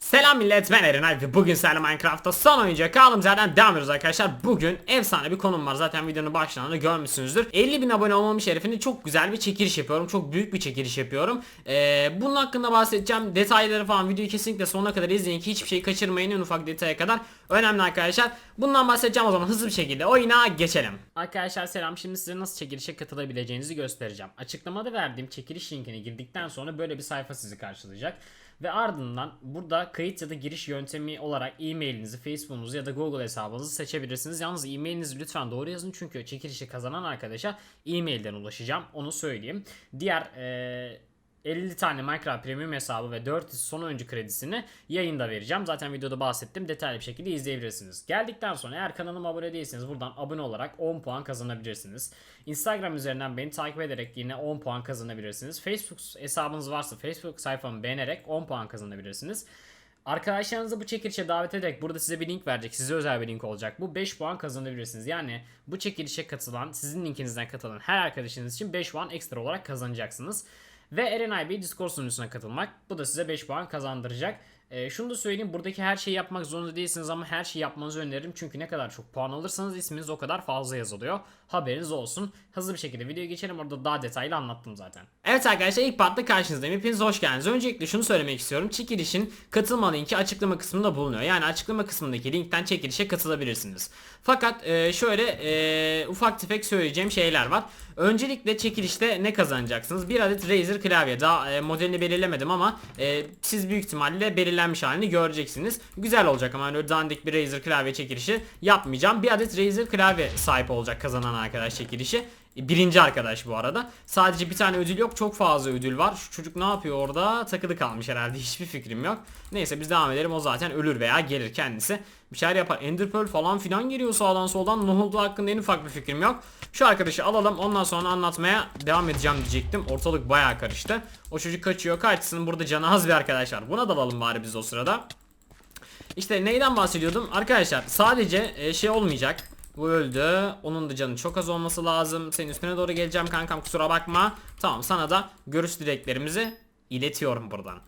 Selam millet ben Eren ve bugün sizlerle Minecraft'ta son oyuncuya kaldığımız yerden devam ediyoruz arkadaşlar. Bugün efsane bir konum var zaten videonun başlarında görmüşsünüzdür. 50 bin abone olmamış herifinde çok güzel bir çekiliş yapıyorum. Çok büyük bir çekiliş yapıyorum. Ee, bunun hakkında bahsedeceğim. Detayları falan videoyu kesinlikle sonuna kadar izleyin ki hiçbir şey kaçırmayın en ufak detaya kadar. Önemli arkadaşlar. Bundan bahsedeceğim o zaman hızlı bir şekilde oyuna geçelim. Arkadaşlar selam şimdi size nasıl çekilişe katılabileceğinizi göstereceğim. Açıklamada verdiğim çekiliş linkine girdikten sonra böyle bir sayfa sizi karşılayacak. Ve ardından burada kayıt ya da giriş yöntemi olarak e-mailinizi, Facebook'unuzu ya da Google hesabınızı seçebilirsiniz. Yalnız e-mailinizi lütfen doğru yazın çünkü çekilişi kazanan arkadaşa e-mailden ulaşacağım. Onu söyleyeyim. Diğer eee 50 tane Minecraft Premium hesabı ve 400 son oyuncu kredisini yayında vereceğim. Zaten videoda bahsettim. Detaylı bir şekilde izleyebilirsiniz. Geldikten sonra eğer kanalıma abone değilseniz buradan abone olarak 10 puan kazanabilirsiniz. Instagram üzerinden beni takip ederek yine 10 puan kazanabilirsiniz. Facebook hesabınız varsa Facebook sayfamı beğenerek 10 puan kazanabilirsiniz. Arkadaşlarınızı bu çekilişe davet ederek burada size bir link verecek. Size özel bir link olacak. Bu 5 puan kazanabilirsiniz. Yani bu çekilişe katılan, sizin linkinizden katılan her arkadaşınız için 5 puan ekstra olarak kazanacaksınız. Ve Eren IB Discord sunucusuna katılmak. Bu da size 5 puan kazandıracak. Ee, şunu da söyleyeyim buradaki her şeyi yapmak zorunda değilsiniz ama her şeyi yapmanızı öneririm. Çünkü ne kadar çok puan alırsanız isminiz o kadar fazla yazılıyor. Haberiniz olsun. Hızlı bir şekilde videoya geçelim. Orada daha detaylı anlattım zaten. Evet arkadaşlar ilk partta karşınızdayım. Hepiniz hoş geldiniz. Öncelikle şunu söylemek istiyorum. Çekilişin katılma linki açıklama kısmında bulunuyor. Yani açıklama kısmındaki linkten çekilişe katılabilirsiniz. Fakat e, şöyle e, ufak tefek söyleyeceğim şeyler var. Öncelikle çekilişte ne kazanacaksınız? Bir adet Razer klavye. Daha e, modelini belirlemedim ama e, siz büyük ihtimalle belirlenmiş halini göreceksiniz. Güzel olacak ama öyle dandik bir Razer klavye çekilişi yapmayacağım. Bir adet Razer klavye sahip olacak kazanan arkadaş çekilişi. Birinci arkadaş bu arada. Sadece bir tane ödül yok. Çok fazla ödül var. Şu çocuk ne yapıyor orada? Takılı kalmış herhalde. Hiçbir fikrim yok. Neyse biz devam edelim. O zaten ölür veya gelir kendisi. Bir şeyler yapar. Ender Pearl falan filan geliyor sağdan soldan. Ne olduğu hakkında en ufak bir fikrim yok. Şu arkadaşı alalım. Ondan sonra anlatmaya devam edeceğim diyecektim. Ortalık bayağı karıştı. O çocuk kaçıyor. Kaçsın. Burada canı az bir arkadaş var. Buna dalalım bari biz o sırada. İşte neyden bahsediyordum? Arkadaşlar sadece e, şey olmayacak. Bu öldü. Onun da canı çok az olması lazım. Senin üstüne doğru geleceğim kankam kusura bakma. Tamam sana da görüş dileklerimizi iletiyorum buradan.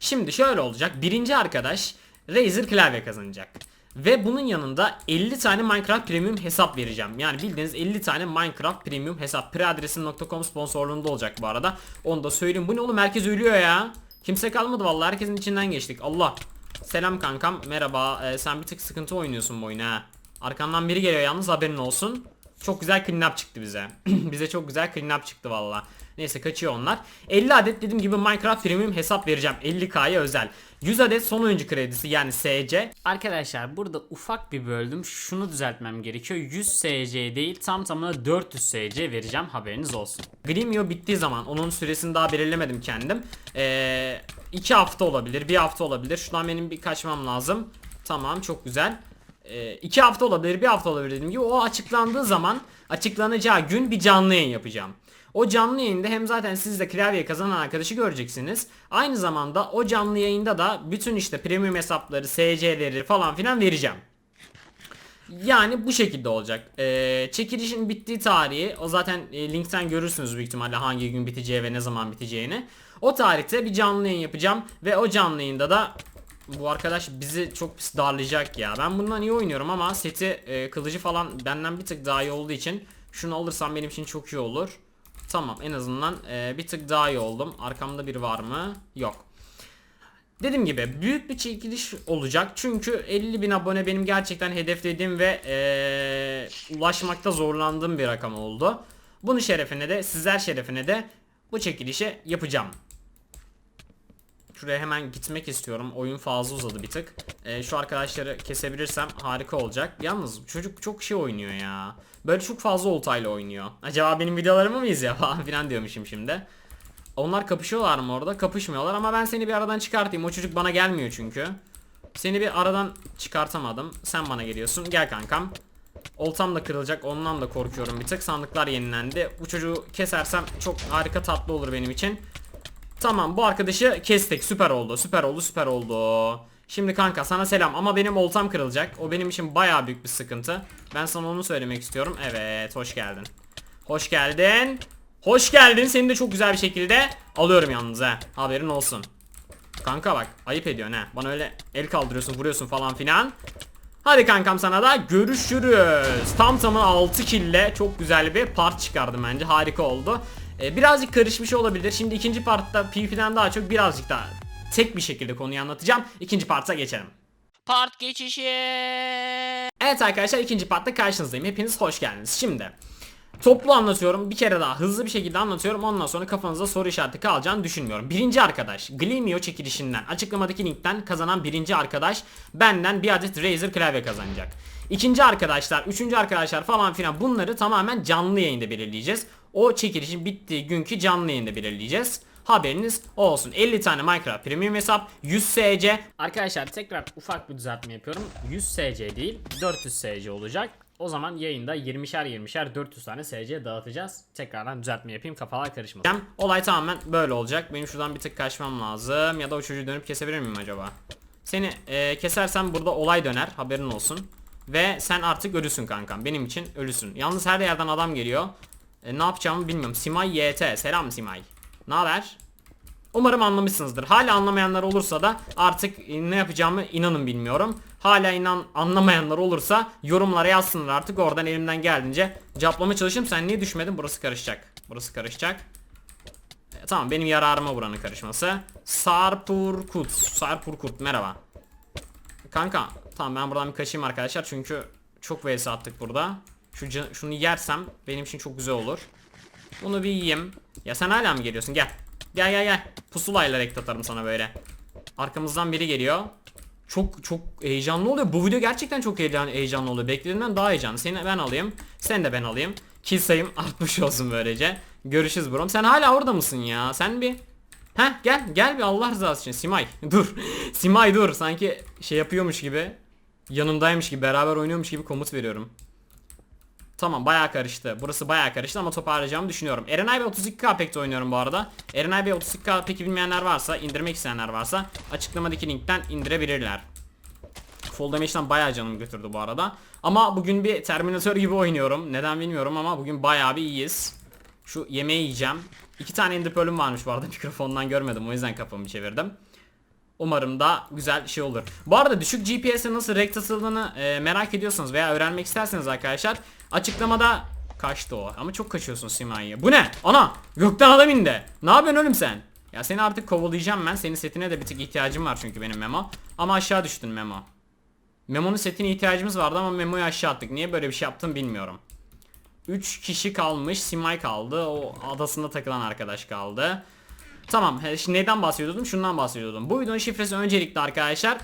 Şimdi şöyle olacak. Birinci arkadaş Razer klavye kazanacak. Ve bunun yanında 50 tane Minecraft Premium hesap vereceğim. Yani bildiğiniz 50 tane Minecraft Premium hesap. Preadresin.com sponsorluğunda olacak bu arada. Onu da söyleyeyim. Bu ne oğlum herkes ölüyor ya. Kimse kalmadı vallahi herkesin içinden geçtik. Allah. Selam kankam merhaba. Ee, sen bir tık sıkıntı oynuyorsun bu oyunu ha. Arkandan biri geliyor yalnız haberin olsun. Çok güzel clean çıktı bize. bize çok güzel clean çıktı valla. Neyse kaçıyor onlar. 50 adet dediğim gibi Minecraft Premium hesap vereceğim. 50k'ya özel. 100 adet son oyuncu kredisi yani SC. Arkadaşlar burada ufak bir böldüm. Şunu düzeltmem gerekiyor. 100 SC değil tam tamına 400 SC vereceğim haberiniz olsun. Grimio bittiği zaman onun süresini daha belirlemedim kendim. Ee, 2 hafta olabilir, bir hafta olabilir. Şuradan benim bir kaçmam lazım. Tamam çok güzel. 2 hafta olabilir, bir hafta olabilir dediğim gibi. O açıklandığı zaman açıklanacağı gün bir canlı yayın yapacağım. O canlı yayında hem zaten siz de klavye kazanan arkadaşı göreceksiniz. Aynı zamanda o canlı yayında da bütün işte premium hesapları, SC'leri falan filan vereceğim. Yani bu şekilde olacak. Ee, çekilişin bittiği tarihi o zaten e, linkten görürsünüz büyük ihtimalle hangi gün biteceği ve ne zaman biteceğini. O tarihte bir canlı yayın yapacağım ve o canlı yayında da bu arkadaş bizi çok pis darlayacak ya. Ben bundan iyi oynuyorum ama seti e, kılıcı falan benden bir tık daha iyi olduğu için şunu alırsam benim için çok iyi olur. Tamam en azından e, bir tık daha iyi oldum. Arkamda biri var mı? Yok. Dediğim gibi büyük bir çekiliş olacak. Çünkü 50 bin abone benim gerçekten hedeflediğim ve e, ulaşmakta zorlandığım bir rakam oldu. Bunun şerefine de sizler şerefine de bu çekilişi yapacağım. Şuraya hemen gitmek istiyorum. Oyun fazla uzadı bir tık. Ee, şu arkadaşları kesebilirsem harika olacak. Yalnız çocuk çok şey oynuyor ya. Böyle çok fazla oltayla oynuyor. Acaba benim videolarımı mı izliyor falan filan diyormuşum şimdi. Onlar kapışıyorlar mı orada? Kapışmıyorlar ama ben seni bir aradan çıkartayım. O çocuk bana gelmiyor çünkü. Seni bir aradan çıkartamadım. Sen bana geliyorsun. Gel kankam. Oltam da kırılacak. Ondan da korkuyorum bir tık. Sandıklar yenilendi. Bu çocuğu kesersem çok harika tatlı olur benim için. Tamam bu arkadaşı kestik. Süper oldu. Süper oldu. Süper oldu. Şimdi kanka sana selam ama benim oltam kırılacak. O benim için baya büyük bir sıkıntı. Ben sana onu söylemek istiyorum. Evet hoş geldin. Hoş geldin. Hoş geldin. Seni de çok güzel bir şekilde alıyorum yalnız ha. Haberin olsun. Kanka bak ayıp ediyorsun ha. Bana öyle el kaldırıyorsun vuruyorsun falan filan. Hadi kankam sana da görüşürüz. Tam tamına 6 kille çok güzel bir part çıkardım bence. Harika oldu. Ee, birazcık karışmış olabilir. Şimdi ikinci partta PvP'den daha çok birazcık daha tek bir şekilde konuyu anlatacağım. İkinci parta geçelim. Part geçişi. Evet arkadaşlar ikinci partta karşınızdayım. Hepiniz hoş geldiniz. Şimdi toplu anlatıyorum. Bir kere daha hızlı bir şekilde anlatıyorum. Ondan sonra kafanızda soru işareti kalacağını düşünmüyorum. Birinci arkadaş Gleamio çekilişinden açıklamadaki linkten kazanan birinci arkadaş benden bir adet Razer klavye kazanacak. İkinci arkadaşlar, üçüncü arkadaşlar falan filan bunları tamamen canlı yayında belirleyeceğiz. O çekilişin bittiği günkü canlı yayında belirleyeceğiz. Haberiniz olsun. 50 tane Minecraft Premium hesap, 100 SC. Arkadaşlar tekrar ufak bir düzeltme yapıyorum. 100 SC değil, 400 SC olacak. O zaman yayında 20'şer 20'şer 400 tane SC dağıtacağız. Tekrardan düzeltme yapayım kafalar karışmasın. Olay tamamen böyle olacak. Benim şuradan bir tık kaçmam lazım. Ya da o çocuğu dönüp kesebilir miyim acaba? Seni e, kesersem burada olay döner. Haberin olsun. Ve sen artık ölüsün kankam. Benim için ölüsün. Yalnız her yerden adam geliyor. E, ne yapacağımı bilmiyorum. Simay YT. Selam Simay. Ne haber? Umarım anlamışsınızdır. Hala anlamayanlar olursa da artık ne yapacağımı inanın bilmiyorum. Hala inan anlamayanlar olursa yorumlara yazsınlar artık oradan elimden geldiğince cevaplamaya çalışayım. Sen niye düşmedin? Burası karışacak. Burası karışacak. E, tamam benim yararıma buranın karışması. Sarpurkut. Sarpurkut merhaba. Kanka tamam ben buradan bir kaçayım arkadaşlar çünkü çok vs attık burada. Şu şunu yersem benim için çok güzel olur. Bunu bir yiyeyim. Ya sen hala mı geliyorsun? Gel. Gel gel gel. Pusulayla rekt atarım sana böyle. Arkamızdan biri geliyor. Çok çok heyecanlı oluyor. Bu video gerçekten çok heyecan, heyecanlı oluyor. Beklediğimden daha heyecanlı. Seni ben alayım. Sen de ben alayım. Kill sayım artmış olsun böylece. Görüşürüz brom. Sen hala orada mısın ya? Sen bir Heh gel gel bir Allah rızası için Simay dur Simay dur sanki şey yapıyormuş gibi Yanımdaymış gibi beraber oynuyormuş gibi komut veriyorum Tamam bayağı karıştı. Burası bayağı karıştı ama toparlayacağımı düşünüyorum. Erenay Bey 32K pekte oynuyorum bu arada. Erenay Bey 32K peki bilmeyenler varsa, indirmek isteyenler varsa açıklamadaki linkten indirebilirler. Fall Damage'den bayağı canım götürdü bu arada. Ama bugün bir Terminator gibi oynuyorum. Neden bilmiyorum ama bugün bayağı bir iyiyiz. Şu yemeği yiyeceğim. İki tane ender pearl'üm varmış bu arada mikrofondan görmedim o yüzden kafamı çevirdim. Umarım da güzel şey olur. Bu arada düşük GPS'e nasıl rekt atıldığını e, merak ediyorsanız veya öğrenmek isterseniz arkadaşlar açıklamada kaçtı o ama çok kaçıyorsun Sima'yı. Bu ne? Ana! Gökten adam indi. Ne yapıyorsun oğlum sen? Ya seni artık kovalayacağım ben. Senin setine de bir tık ihtiyacım var çünkü benim Memo. Ama aşağı düştün Memo. Memo'nun setine ihtiyacımız vardı ama Memo'yu aşağı attık. Niye böyle bir şey yaptım bilmiyorum. 3 kişi kalmış. Simay kaldı. O adasında takılan arkadaş kaldı. Tamam. Şimdi neyden bahsediyordum? Şundan bahsediyordum. Bu videonun şifresi öncelikle arkadaşlar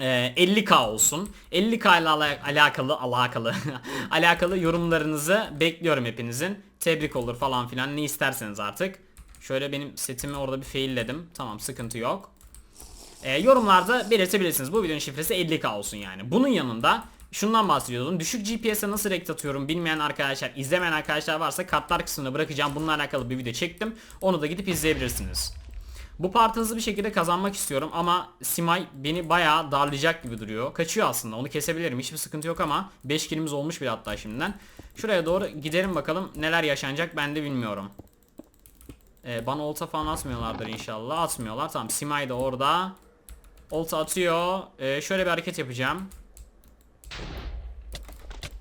e, 50k olsun. 50k ile ala- alakalı alakalı alakalı yorumlarınızı bekliyorum hepinizin. Tebrik olur falan filan ne isterseniz artık. Şöyle benim setimi orada bir failledim. Tamam sıkıntı yok. E, yorumlarda belirtebilirsiniz. Bu videonun şifresi 50k olsun yani. Bunun yanında şundan bahsediyordum. Düşük GPS'e nasıl rekt atıyorum bilmeyen arkadaşlar, izlemeyen arkadaşlar varsa kartlar kısmına bırakacağım. Bununla alakalı bir video çektim. Onu da gidip izleyebilirsiniz. Bu partı hızlı bir şekilde kazanmak istiyorum ama Simay beni bayağı darlayacak gibi duruyor. Kaçıyor aslında onu kesebilirim hiçbir sıkıntı yok ama 5 kilimiz olmuş bile hatta şimdiden. Şuraya doğru gidelim bakalım neler yaşanacak ben de bilmiyorum. Ee, bana olta falan atmıyorlardır inşallah. Atmıyorlar. Tamam Simay da orada. Olta atıyor. Ee, şöyle bir hareket yapacağım.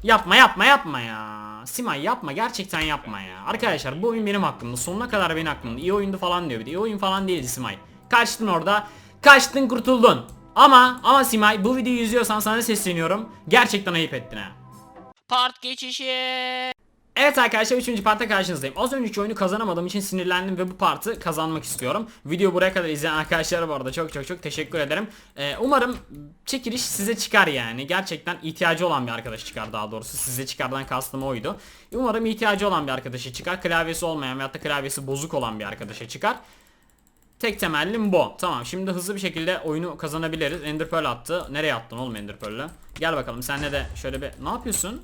Yapma yapma yapma ya. Simay yapma gerçekten yapma ya. Arkadaşlar bu oyun benim hakkımda. Sonuna kadar benim hakkımda. İyi oyundu falan diyor bir. İyi oyun falan değildi Simay. Kaçtın orada. Kaçtın kurtuldun. Ama ama Simay bu videoyu izliyorsan sana sesleniyorum. Gerçekten ayıp ettin ha. Part geçişi. Evet arkadaşlar 3. partta karşınızdayım. Az önceki oyunu kazanamadığım için sinirlendim ve bu partı kazanmak istiyorum. Video buraya kadar izleyen arkadaşlara bu arada çok çok çok teşekkür ederim. Ee, umarım çekiliş size çıkar yani. Gerçekten ihtiyacı olan bir arkadaş çıkar daha doğrusu. Size çıkardan kastım oydu. Umarım ihtiyacı olan bir arkadaşa çıkar. Klavyesi olmayan veyahut da klavyesi bozuk olan bir arkadaşa çıkar. Tek temellim bu. Tamam şimdi hızlı bir şekilde oyunu kazanabiliriz. Ender Pearl attı. Nereye attın oğlum Ender Pearl'ü? Gel bakalım senle de şöyle bir... Ne yapıyorsun?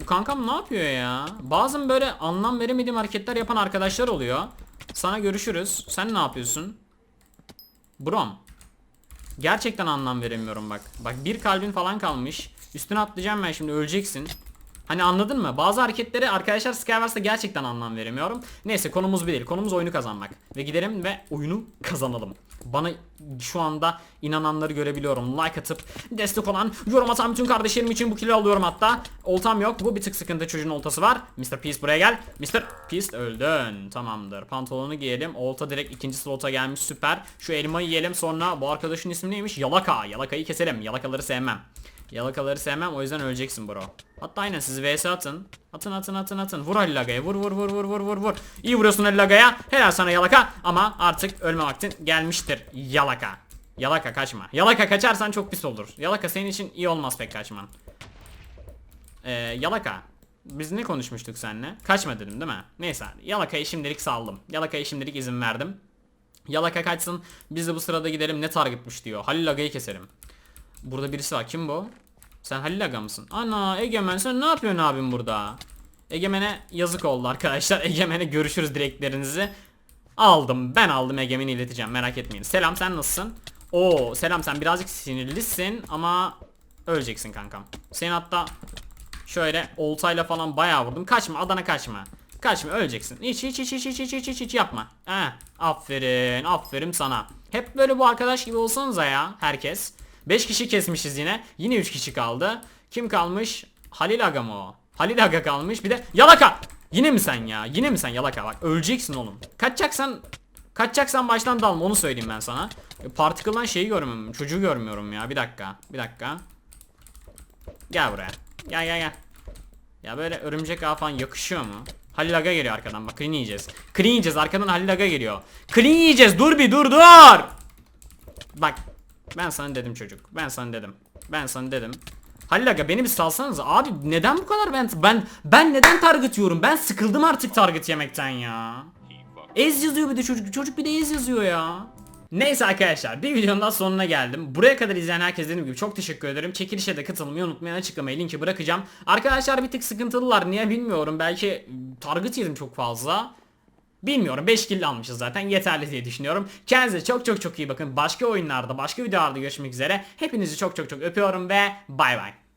Bu kankam ne yapıyor ya? Bazen böyle anlam veremediğim hareketler yapan arkadaşlar oluyor. Sana görüşürüz. Sen ne yapıyorsun? Brom. Gerçekten anlam veremiyorum bak. Bak bir kalbin falan kalmış. Üstüne atlayacağım ben şimdi öleceksin. Hani anladın mı? Bazı hareketleri arkadaşlar Skywars'ta gerçekten anlam veremiyorum. Neyse konumuz bir değil. Konumuz oyunu kazanmak. Ve gidelim ve oyunu kazanalım. Bana şu anda inananları görebiliyorum. Like atıp destek olan yorum atan bütün kardeşlerim için bu kilo alıyorum hatta. Oltam yok. Bu bir tık sıkıntı çocuğun oltası var. Mr. Peace buraya gel. Mr. Peace öldün. Tamamdır. Pantolonu giyelim. Olta direkt ikinci slota gelmiş. Süper. Şu elmayı yiyelim sonra bu arkadaşın ismi neymiş? Yalaka. Yalakayı keselim. Yalakaları sevmem. Yalakaları sevmem o yüzden öleceksin bro. Hatta aynen siz vs atın. Atın atın atın atın. Vur Halil Aga'ya. Vur vur vur vur vur vur vur. İyi vuruyorsun Halil Aga'ya. Helal sana Yalaka. Ama artık ölme vaktin gelmiştir. Yalaka. Yalaka kaçma. Yalaka kaçarsan çok pis olur. Yalaka senin için iyi olmaz pek kaçman. Ee, Yalaka. Biz ne konuşmuştuk seninle? Kaçma dedim değil mi? Neyse. Yalaka'yı şimdilik saldım. Yalaka'ya şimdilik izin verdim. Yalaka kaçsın. Biz de bu sırada gidelim ne targetmiş diyor. Halil Aga'yı keselim. Burada birisi var. Kim bu? Sen Halil Aga mısın? Ana Egemen sen ne yapıyorsun abim burada? Egemen'e yazık oldu arkadaşlar. Egemen'e görüşürüz dileklerinizi. Aldım. Ben aldım Egemen'i ileteceğim. Merak etmeyin. Selam sen nasılsın? Oo selam sen birazcık sinirlisin ama öleceksin kankam. Senin hatta şöyle oltayla falan bayağı vurdum. Kaçma Adana kaçma. Kaçma öleceksin. Hiç hiç hiç hiç hiç hiç hiç hiç, hiç yapma. He, aferin aferin sana. Hep böyle bu arkadaş gibi olsanıza ya herkes. 5 kişi kesmişiz yine. Yine 3 kişi kaldı. Kim kalmış? Halil Aga mı o? Halil Aga kalmış. Bir de Yalaka. Yine mi sen ya? Yine mi sen Yalaka? Bak öleceksin oğlum. Kaçacaksan Kaçacaksan baştan dalma onu söyleyeyim ben sana. Particle'dan şeyi görmüyorum. Çocuğu görmüyorum ya. Bir dakika. Bir dakika. Gel buraya. Gel gel gel. Ya böyle örümcek ağı falan yakışıyor mu? Halil Aga geliyor arkadan bak clean yiyeceğiz. Clean yiyeceğiz arkadan Halil Aga geliyor. Clean yiyeceğiz dur bir dur dur. Bak ben sana dedim çocuk. Ben sana dedim. Ben sana dedim. Halil Aga beni bir salsanız abi neden bu kadar ben ben ben neden target yiyorum? Ben sıkıldım artık target yemekten ya. Ez yazıyor bir de çocuk. Çocuk bir de ez yazıyor ya. Neyse arkadaşlar bir videonun daha sonuna geldim. Buraya kadar izleyen herkese dediğim gibi çok teşekkür ederim. Çekilişe de katılmayı unutmayın açıklamaya linki bırakacağım. Arkadaşlar bir tık sıkıntılılar niye bilmiyorum. Belki target yedim çok fazla. Bilmiyorum 5 kill almışız zaten yeterli diye düşünüyorum. Kendinize çok çok çok iyi bakın. Başka oyunlarda başka videolarda görüşmek üzere. Hepinizi çok çok çok öpüyorum ve bay bay.